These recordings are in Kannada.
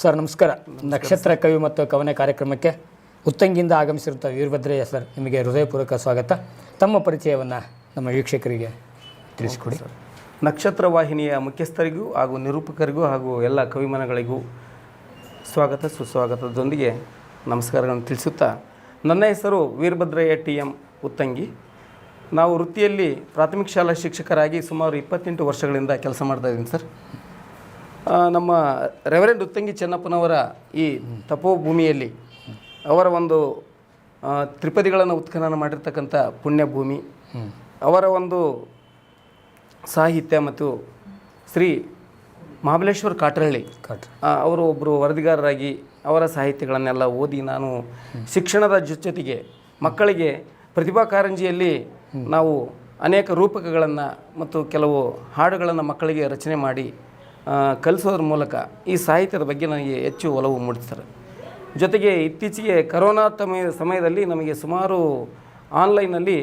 ಸರ್ ನಮಸ್ಕಾರ. ನಕ್ಷತ್ರ ಕವಿ ಮತ್ತು ಕವನ ಕಾರ್ಯಕ್ರಮಕ್ಕೆ ಉತ್ತಂಗಿಯಿಂದ ಆಗಮಿಸಿರುವಂಥ ವೀರಭದ್ರಯ್ಯ ಸರ್ ನಿಮಗೆ ಹೃದಯಪೂರ್ವಕ ಸ್ವಾಗತ. ತಮ್ಮ ಪರಿಚಯವನ್ನು ನಮ್ಮ ವೀಕ್ಷಕರಿಗೆ ತಿಳಿಸಿಕೊಡಿ. ನಕ್ಷತ್ರ ವಾಹಿನಿಯ ಮುಖ್ಯಸ್ಥರಿಗೂ ಹಾಗೂ ನಿರೂಪಕರಿಗೂ ಹಾಗೂ ಎಲ್ಲ ಕವಿಮನಗಳಿಗೂ ಸ್ವಾಗತ ಸುಸ್ವಾಗತದೊಂದಿಗೆ ನಮಸ್ಕಾರಗಳನ್ನು ತಿಳಿಸುತ್ತಾ ನನ್ನ ಹೆಸರು ವೀರಭದ್ರಯ್ಯ ಟಿ ಎಂ ಉತ್ತಂಗಿ. ನಾವು ವೃತ್ತಿಯಲ್ಲಿ ಪ್ರಾಥಮಿಕ ಶಾಲಾ ಶಿಕ್ಷಕರಾಗಿ ಸುಮಾರು ಇಪ್ಪತ್ತೆಂಟು ವರ್ಷಗಳಿಂದ ಕೆಲಸ ಮಾಡ್ತಾ ಇದ್ದೀನಿ ಸರ್. ನಮ್ಮ ರೆವರೆಂಡ್ ಉತ್ತಂಗಿ ಚೆನ್ನಪ್ಪನವರ ಈ ತಪೋಭೂಮಿಯಲ್ಲಿ ಅವರ ಒಂದು ತ್ರಿಪದಿಗಳನ್ನು ಉತ್ಖನನ ಮಾಡಿರ್ತಕ್ಕಂಥ ಪುಣ್ಯಭೂಮಿ ಅವರ ಒಂದು ಸಾಹಿತ್ಯ ಮತ್ತು ಶ್ರೀ ಮಹಾಬಲೇಶ್ವರ್ ಕಾಟ್ರಳ್ಳಿ ಕಾಟ್ರಿ ಅವರು ಒಬ್ಬರು ವರದಿಗಾರರಾಗಿ ಅವರ ಸಾಹಿತ್ಯಗಳನ್ನೆಲ್ಲ ಓದಿ ನಾನು ಶಿಕ್ಷಣದ ಜೊತೆಗೆ ಮಕ್ಕಳಿಗೆ ಪ್ರತಿಭಾ ಕಾರಂಜಿಯಲ್ಲಿ ನಾವು ಅನೇಕ ರೂಪಕಗಳನ್ನು ಮತ್ತು ಕೆಲವು ಹಾಡುಗಳನ್ನು ಮಕ್ಕಳಿಗೆ ರಚನೆ ಮಾಡಿ ಕಲಿಸೋದ್ರ ಮೂಲಕ ಈ ಸಾಹಿತ್ಯದ ಬಗ್ಗೆ ನನಗೆ ಹೆಚ್ಚು ಒಲವು ಮೂಡಿಸ್ತಾರೆ. ಜೊತೆಗೆ ಇತ್ತೀಚೆಗೆ ಕರೋನಾ ಸಮಯ ಸಮಯದಲ್ಲಿ ನಮಗೆ ಸುಮಾರು ಆನ್ಲೈನಲ್ಲಿ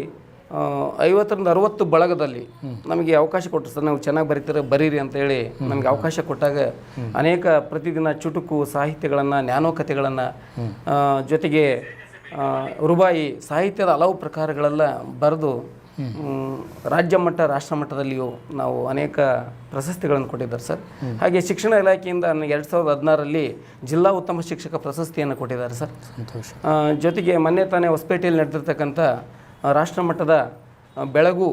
ಐವತ್ತರಿಂದ ಅರವತ್ತು ಬಳಗದಲ್ಲಿ ನಮಗೆ ಅವಕಾಶ ಕೊಟ್ಟರು. ಸರ್ ನಾವು ಚೆನ್ನಾಗಿ ಬರೀತಾರೆ ಬರೀರಿ ಅಂತೇಳಿ ನಮಗೆ ಅವಕಾಶ ಕೊಟ್ಟಾಗ ಅನೇಕ ಪ್ರತಿದಿನ ಚುಟುಕು ಸಾಹಿತ್ಯಗಳನ್ನು ಜ್ಞಾನೋಕತೆಗಳನ್ನು ಜೊತೆಗೆ ಆ, ರುಬಾಯಿ ಸಾಹಿತ್ಯದ ಹಲವು ಪ್ರಕಾರಗಳೆಲ್ಲ ಬರೆದು ರಾಜ್ಯ ಮಟ್ಟ ರಾಷ್ಟ್ರ ಮಟ್ಟದಲ್ಲಿಯೂ ನಾವು ಅನೇಕ ಪ್ರಶಸ್ತಿಗಳನ್ನು ಕೊಟ್ಟಿದ್ದಾರೆ ಸರ್. ಹಾಗೆ ಶಿಕ್ಷಣ ಇಲಾಖೆಯಿಂದ ನನಗೆ ಎರಡು ಸಾವಿರದ ಹದಿನಾರರಲ್ಲಿ ಜಿಲ್ಲಾ ಉತ್ತಮ ಶಿಕ್ಷಕ ಪ್ರಶಸ್ತಿಯನ್ನು ಕೊಟ್ಟಿದ್ದಾರೆ ಸರ್. ಜೊತೆಗೆ ಮೊನ್ನೆ ತಾನೇ ಹೊಸಪೇಟೆಯಲ್ಲಿ ನಡೆದಿರ್ತಕ್ಕಂಥ ರಾಷ್ಟ್ರ ಮಟ್ಟದ ಬೆಳಗು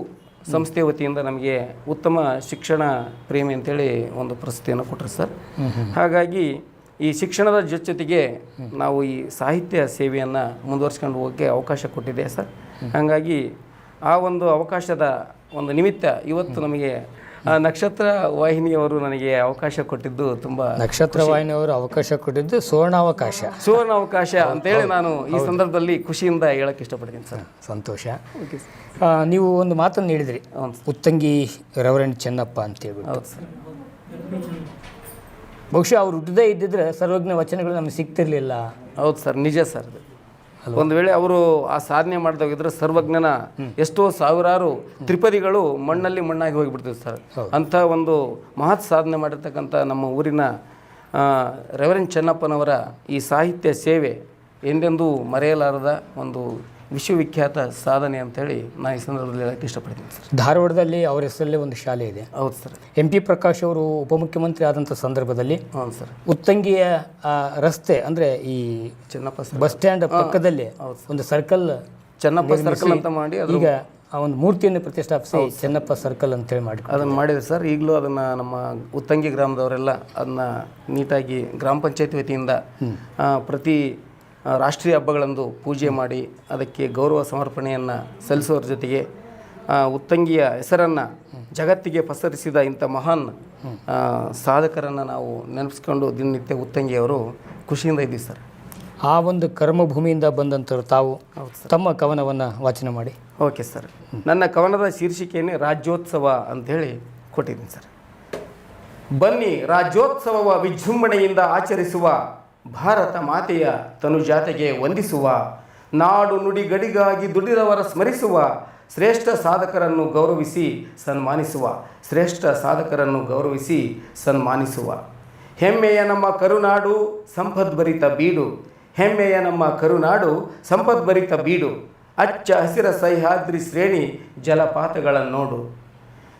ಸಂಸ್ಥೆ ವತಿಯಿಂದ ನಮಗೆ ಉತ್ತಮ ಶಿಕ್ಷಣ ಪ್ರೇಮಿ ಅಂತೇಳಿ ಒಂದು ಪ್ರಶಸ್ತಿಯನ್ನು ಕೊಟ್ಟರು ಸರ್. ಹಾಗಾಗಿ ಈ ಶಿಕ್ಷಣದ ಜೊತೆಗೆ ನಾವು ಈ ಸಾಹಿತ್ಯ ಸೇವೆಯನ್ನು ಮುಂದುವರ್ಸ್ಕೊಂಡು ಹೋಗೋಕ್ಕೆ ಅವಕಾಶ ಕೊಟ್ಟಿದೆ ಸರ್. ಹಾಗಾಗಿ ಆ ಒಂದು ಅವಕಾಶದ ಒಂದು ನಿಮಿತ್ತ ಇವತ್ತು ನಮಗೆ ಆ, ನಕ್ಷತ್ರ ವಾಹಿನಿಯವರು ನನಗೆ ಅವಕಾಶ ಕೊಟ್ಟಿದ್ದು ತುಂಬ ನಕ್ಷತ್ರ ವಾಹಿನಿಯವರು ಅವಕಾಶ ಕೊಟ್ಟಿದ್ದು ಸುವರ್ಣಾವಕಾಶ. ಸುವರ್ಣ ಅವಕಾಶ ಅಂತೇಳಿ ನಾನು ಈ ಸಂದರ್ಭದಲ್ಲಿ ಖುಷಿಯಿಂದ ಹೇಳಕ್ಕೆ ಇಷ್ಟಪಡ್ತೀನಿ ಸರ್. ಸಂತೋಷ. ನೀವು ಒಂದು ಮಾತನ್ನು ಹೇಳಿದ್ರಿ. ಪುತ್ತಂಗಿ ಉತ್ತಂಗಿ ರೆವರೆಂಡ್ ಚೆನ್ನಪ್ಪ ಸರ್ ಬಹುಶಃ ಅವ್ರು ಹುಟ್ಟದೇ ಇದ್ದಿದ್ರೆ ಸರ್ವಜ್ಞ ವಚನಗಳು ನಮಗೆ ಸಿಗ್ತಿರ್ಲಿಲ್ಲ. ಹೌದು ಸರ್ ನಿಜ ಸರ್ ಅದು ಒಂದು ವೇಳೆ ಅವರು ಆ ಸಾಧನೆ ಮಾಡಿದಾಗಿದ್ರೆ ಸರ್ವಜ್ಞನ ಎಷ್ಟೋ ಸಾವಿರಾರು ತ್ರಿಪದಿಗಳು ಮಣ್ಣಲ್ಲಿ ಮಣ್ಣಾಗಿ ಹೋಗಿಬಿಡ್ತಿದ್ರು ಸರ್. ಅಂಥ ಒಂದು ಮಹತ್ ಸಾಧನೆ ಮಾಡಿರ್ತಕ್ಕಂಥ ನಮ್ಮ ಊರಿನ ರೆವರೆನ್ ಚೆನ್ನಪ್ಪನವರ ಈ ಸಾಹಿತ್ಯ ಸೇವೆ ಎಂದೆಂದೂ ಮರೆಯಲಾರದ ಒಂದು ವಿಶ್ವವಿಖ್ಯಾತ ಸಾಧನೆ ಅಂತೇಳಿ ನಾನು ಈ ಸಂದರ್ಭದಲ್ಲಿ ಹೇಳಕ್ಕೆ ಇಷ್ಟಪಡ್ತೀನಿ ಸರ್. ಧಾರವಾಡದಲ್ಲಿ ಅವರ ಹೆಸರಲ್ಲೇ ಒಂದು ಶಾಲೆ ಇದೆ. ಹೌದು ಸರ್. ಎಂ ಪಿ ಪ್ರಕಾಶ್ ಅವರು ಉಪಮುಖ್ಯಮಂತ್ರಿ ಆದಂಥ ಸಂದರ್ಭದಲ್ಲಿ ಹೌದು ಸರ್. ಉತ್ತಂಗಿಯ ಆ, ರಸ್ತೆ ಅಂದರೆ ಈ ಚೆನ್ನಪ್ಪ ಬಸ್ ಸ್ಟ್ಯಾಂಡ್ ಪಕ್ಕದಲ್ಲಿ ಒಂದು ಸರ್ಕಲ್ ಚೆನ್ನಪ್ಪ ಸರ್ಕಲ್ ಅಂತ ಮಾಡಿ ಅದು ಈಗ ಆ ಒಂದು ಮೂರ್ತಿಯನ್ನು ಪ್ರತಿಷ್ಠಾಪಿಸಿ ಚೆನ್ನಪ್ಪ ಸರ್ಕಲ್ ಅಂತೇಳಿ ಮಾಡಿ ಅದನ್ನು ಮಾಡಿದ್ರು ಸರ್. ಈಗಲೂ ಅದನ್ನು ನಮ್ಮ ಉತ್ತಂಗಿ ಗ್ರಾಮದವರೆಲ್ಲ ಅದನ್ನ ನೀಟಾಗಿ ಗ್ರಾಮ ಪಂಚಾಯತ್ ವತಿಯಿಂದ ಪ್ರತಿ ರಾಷ್ಟ್ರೀಯ ಹಬ್ಬಗಳಂದು ಪೂಜೆ ಮಾಡಿ ಅದಕ್ಕೆ ಗೌರವ ಸಮರ್ಪಣೆಯನ್ನು ಸಲ್ಲಿಸೋದ್ರ ಜೊತೆಗೆ ಉತ್ತಂಗಿಯ ಹೆಸರನ್ನು ಜಗತ್ತಿಗೆ ಪಸರಿಸಿದ ಇಂಥ ಮಹಾನ್ ಸಾಧಕರನ್ನು ನಾವು ನೆನಪಿಸ್ಕೊಂಡು ದಿನನಿತ್ಯ ಉತ್ತಂಗಿಯವರು ಖುಷಿಯಿಂದ ಇದ್ದೀವಿ ಸರ್. ಆ ಒಂದು ಕರ್ಮಭೂಮಿಯಿಂದ ಬಂದಂಥವ್ರು ತಾವು ತಮ್ಮ ಕವನವನ್ನು ವಾಚನ ಮಾಡಿ. Okay sir. ನನ್ನ ಕವನದ ಶೀರ್ಷಿಕೆಯೇ ರಾಜ್ಯೋತ್ಸವ ಅಂತೇಳಿ ಕೊಟ್ಟಿದ್ದೀನಿ ಸರ್. ಬನ್ನಿ ರಾಜ್ಯೋತ್ಸವವ ವಿಜೃಂಭಣೆಯಿಂದ ಆಚರಿಸುವ ಭಾರತ ಮಾತೆಯ ತನುಜಾತೆಗೆ ವಂದಿಸುವ, ನಾಡು ನುಡಿ ಗಡಿಗಾಗಿ ದುಡಿದವರ ಸ್ಮರಿಸುವ, ಶ್ರೇಷ್ಠ ಸಾಧಕರನ್ನು ಗೌರವಿಸಿ ಸನ್ಮಾನಿಸುವ, ಶ್ರೇಷ್ಠ ಸಾಧಕರನ್ನು ಗೌರವಿಸಿ ಸನ್ಮಾನಿಸುವ. ಹೆಮ್ಮೆಯ ನಮ್ಮ ಕರುನಾಡು ಸಂಪದ್ಭರಿತ ಬೀಡು, ಹೆಮ್ಮೆಯ ನಮ್ಮ ಕರುನಾಡು ಸಂಪದ್ಭರಿತ ಬೀಡು, ಅಚ್ಚ ಹಸಿರ ಸಹ್ಯಾದ್ರಿ ಶ್ರೇಣಿ ಜಲಪಾತಗಳನ್ನು ನೋಡು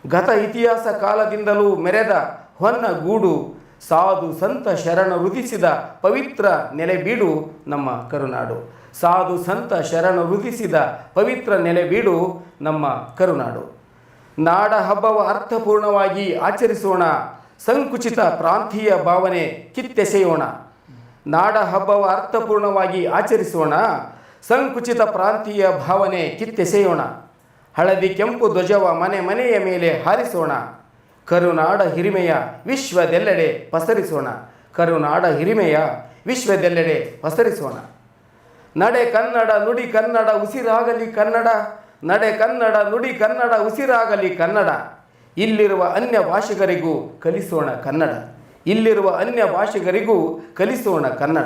ಗತ ಇತಿಹಾಸ ಕಾಲದಿಂದಲೂ ಮೆರೆದ ಹೊನ್ನ ಗೂಡು ಸಾಧು ಸಂತ ಶರಣ ರುದಿಸಿದ ಪವಿತ್ರ ನೆಲೆಬೀಡು ನಮ್ಮ ಕರುನಾಡು. ಸಾಧು ಸಂತ ಶರಣ ರುದಿಸಿದ ಪವಿತ್ರ ನೆಲೆಬೀಡು ನಮ್ಮ ಕರುನಾಡು. ನಾಡ ಹಬ್ಬವ ಅರ್ಥಪೂರ್ಣವಾಗಿ ಆಚರಿಸೋಣ. ಸಂಕುಚಿತ ಪ್ರಾಂತೀಯ ಭಾವನೆ ಕಿತ್ತೆಸೆಯೋಣ. ನಾಡ ಹಬ್ಬವ ಅರ್ಥಪೂರ್ಣವಾಗಿ ಆಚರಿಸೋಣ. ಸಂಕುಚಿತ ಪ್ರಾಂತೀಯ ಭಾವನೆ ಕಿತ್ತೆಸೆಯೋಣ. ಹಳದಿ ಕೆಂಪು ಧ್ವಜವ ಮನೆ ಮನೆಯ ಮೇಲೆ ಹಾರಿಸೋಣ. ಕರುನಾಡ ಹಿರಿಮೆಯ ವಿಶ್ವದೆಲ್ಲೆಡೆ ಪಸರಿಸೋಣ. ಕರುನಾಡ ಹಿರಿಮೆಯ ವಿಶ್ವದೆಲ್ಲೆಡೆ ಪಸರಿಸೋಣ. ನಡೆ ಕನ್ನಡ ನುಡಿ ಕನ್ನಡ ಉಸಿರಾಗಲಿ ಕನ್ನಡ. ನಡೆ ಕನ್ನಡ ನುಡಿ ಕನ್ನಡ ಉಸಿರಾಗಲಿ ಕನ್ನಡ. ಇಲ್ಲಿರುವ ಅನ್ಯ ಭಾಷಿಗರಿಗೂ ಕಲಿಸೋಣ ಕನ್ನಡ. ಇಲ್ಲಿರುವ ಅನ್ಯ ಭಾಷಿಗರಿಗೂ ಕಲಿಸೋಣ ಕನ್ನಡ.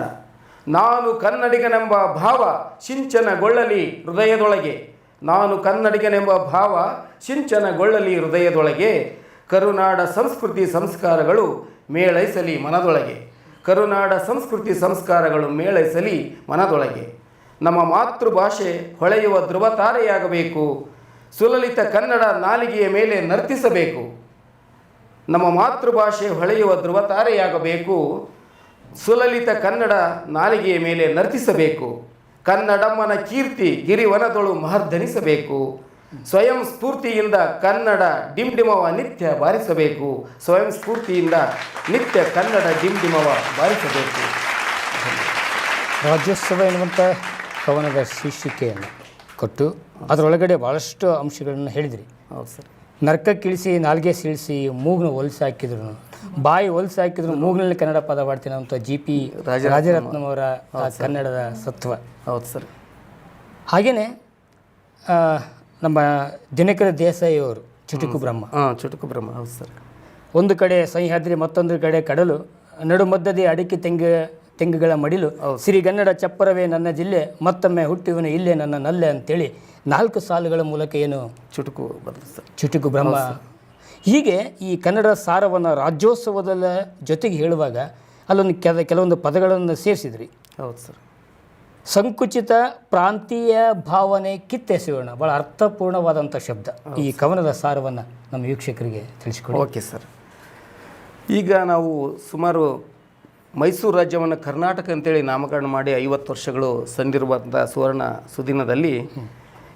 ನಾನು ಕನ್ನಡಿಗನೆಂಬ ಭಾವ ಸಿಂಚನಗೊಳ್ಳಲಿ ಹೃದಯದೊಳಗೆ. ನಾನು ಕನ್ನಡಿಗನೆಂಬ ಭಾವ ಸಿಂಚನಗೊಳ್ಳಲಿ ಹೃದಯದೊಳಗೆ. ಕರುನಾಡ ಸಂಸ್ಕೃತಿ ಸಂಸ್ಕಾರಗಳು ಮೇಳೈಸಲಿ ಮನದೊಳಗೆ. ಕರುನಾಡ ಸಂಸ್ಕೃತಿ ಸಂಸ್ಕಾರಗಳು ಮೇಳೈಸಲಿ ಮನದೊಳಗೆ. ನಮ್ಮ ಮಾತೃಭಾಷೆ ಹೊಳೆಯುವ ಧ್ರುವತಾರೆಯಾಗಬೇಕು. ಸುಲಲಿತ ಕನ್ನಡ ನಾಲಿಗೆಯ ಮೇಲೆ ನರ್ತಿಸಬೇಕು. ನಮ್ಮ ಮಾತೃಭಾಷೆ ಹೊಳೆಯುವ ಧ್ರುವತಾರೆಯಾಗಬೇಕು. ಸುಲಲಿತ ಕನ್ನಡ ನಾಲಿಗೆಯ ಮೇಲೆ ನರ್ತಿಸಬೇಕು. ಕನ್ನಡಮ್ಮನ ಕೀರ್ತಿ ಗಿರಿವನದೊಳು ಮಹರ್ಧನಿಸಬೇಕು ಸ್ವಯಂ ಸ್ಫೂರ್ತಿಯಿಂದ ಕನ್ನಡ ಡಿಂಡಿಮವ ನಿತ್ಯ ಬಾರಿಸಬೇಕು. ಸ್ವಯಂ ಸ್ಫೂರ್ತಿಯಿಂದ ನಿತ್ಯ ಕನ್ನಡ ಡಿಂಡಿಮವ ಬಾರಿಸಬೇಕು. ರಾಜ್ಯೋತ್ಸವ ಎನ್ನುವಂಥ ಕವನದ ಶೀರ್ಷಿಕೆಯನ್ನು ಕೊಟ್ಟು ಅದರೊಳಗಡೆ ಭಾಳಷ್ಟು ಅಂಶಗಳನ್ನು ಹೇಳಿದಿರಿ. ಹೌದು ಸರ್. ನರ್ಕಕ್ಕಿಳಿಸಿ ನಾಲ್ಗೆ ಸೀಳಿಸಿ ಮೂಗ್ನ ಹೊಲಿಸಿ ಹಾಕಿದ್ರು ಬಾಯಿ ಹೊಲಿಸಿ ಹಾಕಿದ್ರು ಮೂಗ್ನಲ್ಲಿ ಕನ್ನಡ ಪದ ಮಾಡ್ತೀನಿ ಅಂತ ಜಿ ಪಿ ರಾಜರತ್ನಂ ಅವರ ಕನ್ನಡದ ಸತ್ವ. ಹೌದು ಸರ್. ಹಾಗೆಯೇ ನಮ್ಮ ದಿನಕರ ದೇಸಾಯಿ ಅವರು ಚುಟುಕು ಬ್ರಹ್ಮ. ಹಾಂ ಚುಟುಕು ಬ್ರಹ್ಮ ಹೌದು ಸರ್. ಒಂದು ಕಡೆ ಸಹ್ಯಾದ್ರಿ ಮತ್ತೊಂದು ಕಡೆ ಕಡಲು ನಡು ಮಧ್ಯದ ಅಡಿಕೆ ತೆಂಗು ತೆಂಗುಗಳ ಮಡಿಲು ಸಿರಿಗನ್ನಡ ಚಪ್ಪರವೇ ನನ್ನ ಜಿಲ್ಲೆ ಮತ್ತೊಮ್ಮೆ ಹುಟ್ಟಿವನು ಇಲ್ಲೇ ನನ್ನ ನಲ್ಲೆ ಅಂತೇಳಿ ನಾಲ್ಕು ಸಾಲುಗಳ ಮೂಲಕ ಏನು ಚುಟುಕು ಸರ್. ಚುಟುಕು ಬ್ರಹ್ಮ. ಹೀಗೆ ಈ ಕನ್ನಡ ಸಾರವನ್ನು ರಾಜ್ಯೋತ್ಸವದ ಜೊತೆಗೆ ಹೇಳುವಾಗ ಅಲ್ಲೊಂದು ಕೆಲ ಕೆಲವೊಂದು ಪದಗಳನ್ನು ಸೇರಿಸಿದ್ರಿ. ಹೌದು ಸರ್. ಸಂಕುಚಿತ ಪ್ರಾಂತೀಯ ಭಾವನೆ ಕಿತ್ತೆಸೆಯೋಣ. ಭಾಳ ಅರ್ಥಪೂರ್ಣವಾದಂಥ ಶಬ್ದ. ಈ ಕವನದ ಸಾರವನ್ನು ನಮ್ಮ ವೀಕ್ಷಕರಿಗೆ ತಿಳಿಸಿಕೊಡಿ. Okay sir. ಈಗ ನಾವು ಸುಮಾರು ಮೈಸೂರು ರಾಜ್ಯವನ್ನು ಕರ್ನಾಟಕ ಅಂತೇಳಿ ನಾಮಕರಣ ಮಾಡಿ ಐವತ್ತು ವರ್ಷಗಳು ಸಂದಿರುವಂಥ ಸುವರ್ಣ ಸುದಿನದಲ್ಲಿ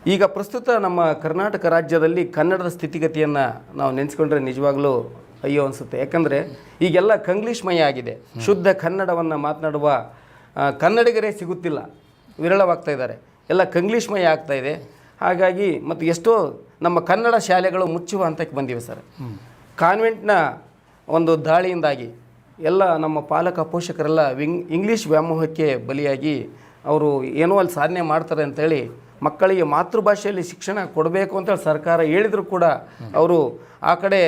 ಈಗ ಪ್ರಸ್ತುತ ನಮ್ಮ ಕರ್ನಾಟಕ ರಾಜ್ಯದಲ್ಲಿ ಕನ್ನಡದ ಸ್ಥಿತಿಗತಿಯನ್ನು ನಾವು ನೆನೆಸ್ಕೊಂಡ್ರೆ ನಿಜವಾಗ್ಲೂ ಅಯ್ಯೋ ಅನಿಸುತ್ತೆ. ಯಾಕಂದರೆ ಈಗೆಲ್ಲ ಕಂಗ್ಲೀಷ್ಮಯ ಆಗಿದೆ. ಶುದ್ಧ ಕನ್ನಡವನ್ನು ಮಾತನಾಡುವ ಕನ್ನಡಿಗರೇ ಸಿಗುತ್ತಿಲ್ಲ. ವಿರಳವಾಗ್ತಾ ಇದ್ದಾರೆ. ಎಲ್ಲ ಕಂಗ್ಲೀಷ್ಮಯ ಆಗ್ತಾ ಇದೆ. ಹಾಗಾಗಿ ಮತ್ತು ಎಷ್ಟೋ ನಮ್ಮ ಕನ್ನಡ ಶಾಲೆಗಳು ಮುಚ್ಚುವ ಹಂತಕ್ಕೆ ಬಂದಿವೆ ಸರ್. ಕಾನ್ವೆಂಟ್ನ ಒಂದು ದಾಳಿಯಿಂದಾಗಿ ಎಲ್ಲ ನಮ್ಮ ಪಾಲಕ ಪೋಷಕರೆಲ್ಲ ವಿಂಗ್ ಇಂಗ್ಲೀಷ್ ವ್ಯಾಮೋಹಕ್ಕೆ ಬಲಿಯಾಗಿ ಅವರು ಏನೋ ಅಲ್ಲಿ ಸಾಧನೆ ಮಾಡ್ತಾರೆ ಅಂತೇಳಿ ಮಕ್ಕಳಿಗೆ ಮಾತೃಭಾಷೆಯಲ್ಲಿ ಶಿಕ್ಷಣ ಕೊಡಬೇಕು ಅಂತೇಳಿ ಸರ್ಕಾರ ಹೇಳಿದರೂ ಕೂಡ ಅವರು ಆ ಕಡೆ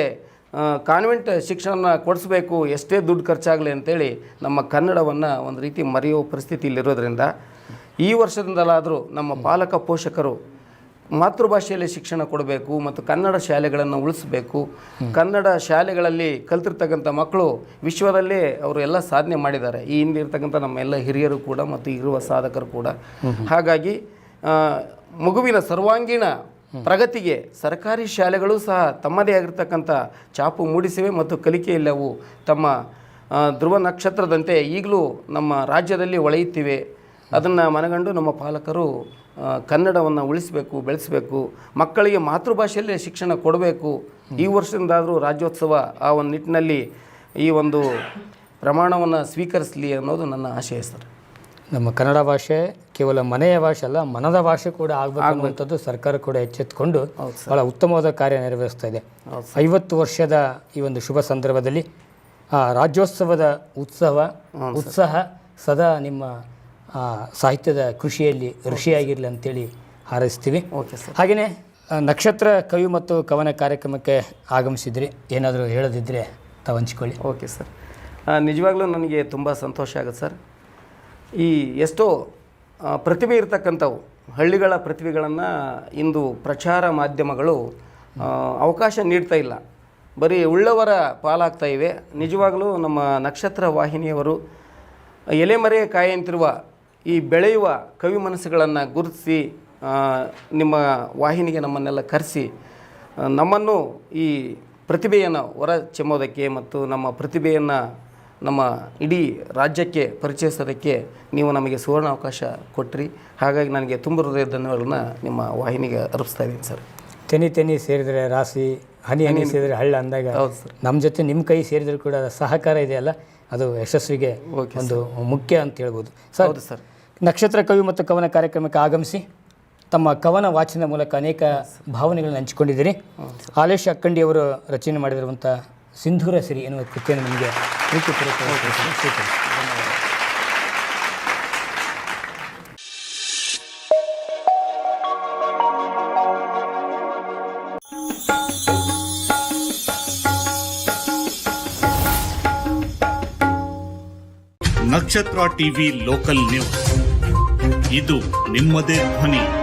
ಕಾನ್ವೆಂಟ್ ಶಿಕ್ಷಣ ಕೊಡಿಸ್ಬೇಕು ಎಷ್ಟೇ ದುಡ್ಡು ಖರ್ಚಾಗಲಿ ಅಂತೇಳಿ ನಮ್ಮ ಕನ್ನಡವನ್ನು ಒಂದು ರೀತಿ ಮರೆಯುವ ಪರಿಸ್ಥಿತಿ ಇಲ್ಲಿರೋದ್ರಿಂದ ಈ ವರ್ಷದಿಂದಲಾದರೂ ನಮ್ಮ ಪಾಲಕ ಪೋಷಕರು ಮಾತೃಭಾಷೆಯಲ್ಲಿ ಶಿಕ್ಷಣ ಕೊಡಬೇಕು ಮತ್ತು ಕನ್ನಡ ಶಾಲೆಗಳನ್ನು ಉಳಿಸಬೇಕು. ಕನ್ನಡ ಶಾಲೆಗಳಲ್ಲಿ ಕಲ್ತಿರ್ತಕ್ಕಂಥ ಮಕ್ಕಳು ವಿಶ್ವದಲ್ಲೇ ಅವರು ಎಲ್ಲ ಸಾಧನೆ ಮಾಡಿದ್ದಾರೆ. ಈ ಹಿಂದೆ ಇರ್ತಕ್ಕಂಥ ನಮ್ಮ ಎಲ್ಲ ಹಿರಿಯರು ಕೂಡ ಮತ್ತು ಇರುವ ಸಾಧಕರು ಕೂಡ. ಹಾಗಾಗಿ ಮಗುವಿನ ಸರ್ವಾಂಗೀಣ ಪ್ರಗತಿಗೆ ಸರ್ಕಾರಿ ಶಾಲೆಗಳು ಸಹ ತಮ್ಮದೇ ಆಗಿರ್ತಕ್ಕಂಥ ಚಾಪು ಮೂಡಿಸಿವೆ ಮತ್ತು ಕಲಿಕೆಯಲ್ಲವು ತಮ್ಮ ಧ್ರುವ ನಕ್ಷತ್ರದಂತೆ ಈಗಲೂ ನಮ್ಮ ರಾಜ್ಯದಲ್ಲಿ ಒಳೆಯುತ್ತಿವೆ. ಅದನ್ನು ಮನಗಂಡು ನಮ್ಮ ಪಾಲಕರು ಕನ್ನಡವನ್ನು ಉಳಿಸಬೇಕು ಬೆಳೆಸಬೇಕು ಮಕ್ಕಳಿಗೆ ಮಾತೃಭಾಷೆಯಲ್ಲೇ ಶಿಕ್ಷಣ ಕೊಡಬೇಕು. ಈ ವರ್ಷದಿಂದಾದರೂ ರಾಜ್ಯೋತ್ಸವ ಆ ಒಂದು ನಿಟ್ಟಿನಲ್ಲಿ ಈ ಒಂದು ಪ್ರಮಾಣವನ್ನು ಸ್ವೀಕರಿಸಲಿ ಅನ್ನೋದು ನನ್ನ ಆಶಯ ಸರ್. ನಮ್ಮ ಕನ್ನಡ ಭಾಷೆ ಕೇವಲ ಮನೆಯ ಭಾಷೆ ಅಲ್ಲ ಮನದ ಭಾಷೆ ಕೂಡ ಆಗಬೇಕು ಅನ್ನುವಂಥದ್ದು ಸರ್ಕಾರ ಕೂಡ ಎಚ್ಚೆತ್ತುಕೊಂಡು ಬಹಳ ಉತ್ತಮವಾದ ಕಾರ್ಯ ನೆರವೇರಿಸ್ತಾ ಇದೆ. ಐವತ್ತು ವರ್ಷದ ಈ ಒಂದು ಶುಭ ಸಂದರ್ಭದಲ್ಲಿ ಆ, ರಾಜ್ಯೋತ್ಸವದ ಉತ್ಸವ ಉತ್ಸಾಹ ಸದಾ ನಿಮ್ಮ ಸಾಹಿತ್ಯದ ಕೃಷಿಯಲ್ಲಿ ಋಷಿಯಾಗಿರಲಿ ಅಂತೇಳಿ ಹಾರೈಸ್ತೀವಿ. ಓಕೆ ಸರ್ ಹಾಗೆಯೇ ನಕ್ಷತ್ರ ಕವಿ ಮತ್ತು ಕವನ ಕಾರ್ಯಕ್ರಮಕ್ಕೆ ಆಗಮಿಸಿದ್ರಿ. ಏನಾದರೂ ಹೇಳೋದಿದ್ದರೆ ತಾವು ಹಂಚಿಕೊಳ್ಳಿ. ಓಕೆ ಸರ್ ನಿಜವಾಗ್ಲೂ ನನಗೆ ತುಂಬ ಸಂತೋಷ ಆಗುತ್ತೆ ಸರ್ ಈ ಎಷ್ಟೋ ಪ್ರತಿಭೆ ಇರತಕ್ಕಂಥವು ಹಳ್ಳಿಗಳ ಪ್ರತಿಭೆಗಳನ್ನು ಇಂದು ಪ್ರಚಾರ ಮಾಧ್ಯಮಗಳು ಅವಕಾಶ ನೀಡ್ತಾ ಇಲ್ಲ. ಬರೀ ಉಳ್ಳವರ ಪಾಲಾಗ್ತಾ ಇವೆ. ನಿಜವಾಗಲೂ ನಮ್ಮ ನಕ್ಷತ್ರ ವಾಹಿನಿಯವರು ಎಲೆಮರೆ ಕಾಯಂತಿರುವ ಈ ಬೆಳೆಯುವ ಕವಿ ಮನಸ್ಸುಗಳನ್ನು ಗುರುತಿಸಿ ನಿಮ್ಮ ವಾಹಿನಿಗೆ ನಮ್ಮನ್ನೆಲ್ಲ ಕರೆಸಿ ನಮ್ಮನ್ನು ಈ ಪ್ರತಿಭೆಯನ್ನು ಹೊರ ಚೆಮ್ಮೋದಕ್ಕೆ ಮತ್ತು ನಮ್ಮ ಪ್ರತಿಭೆಯನ್ನು ನಮ್ಮ ಇಡೀ ರಾಜ್ಯಕ್ಕೆ ಪರಿಚಯಿಸೋದಕ್ಕೆ ನೀವು ನಮಗೆ ಸುವರ್ಣ ಅವಕಾಶ ಕೊಟ್ಟಿರಿ ಹಾಗಾಗಿ ನನಗೆ ತುಂಬ ಹೃದಯ ಧನ್ಯವಾದಗಳನ್ನ ನಿಮ್ಮ ವಾಹಿನಿಗೆ ಅರ್ಪಿಸ್ತಾ ಇದ್ದೀನಿ ಸರ್. ತೆನಿ ತೆನಿ ಸೇರಿದರೆ ರಾಶಿ ಹನಿ ಹನಿ ಸೇರಿದರೆ ಹಳ್ಳ ಅಂದಾಗ ಹೌದು ಸರ್. ನಮ್ಮ ಜೊತೆ ನಿಮ್ಮ ಕೈ ಸೇರಿದರೂ ಕೂಡ ಸಹಕಾರ ಇದೆಯಲ್ಲ ಅದು ಯಶಸ್ವಿಗೆ ಒಂದು ಮುಖ್ಯ ಅಂತ ಹೇಳ್ಬೋದು. ಸರ್ ಹೌದು ಸರ್. ನಕ್ಷತ್ರ ಕವಿ ಮತ್ತು ಕವನ ಕಾರ್ಯಕ್ರಮಕ್ಕೆ ಆಗಮಿಸಿ ತಮ್ಮ ಕವನ ವಾಚನ ಮೂಲಕ ಅನೇಕ ಭಾವನೆಗಳನ್ನು ಹಂಚಿಕೊಂಡಿದ್ದೀರಿ ಹಾಲೇಶ್ ಅಕ್ಕಂಡಿ ಅವರು ರಚನೆ ಮಾಡಿರುವಂಥ ಸಿಂಧೂರ ಸಿರಿ ಎನ್ನುವ ಕೃತಿಯನ್ನು ನಿಮಗೆ. ನಕ್ಷತ್ರ ಟಿವಿ ಲೋಕಲ್ ನ್ಯೂಸ್ ಇದು ನಿಮ್ಮದೇ ಧ್ವನಿ.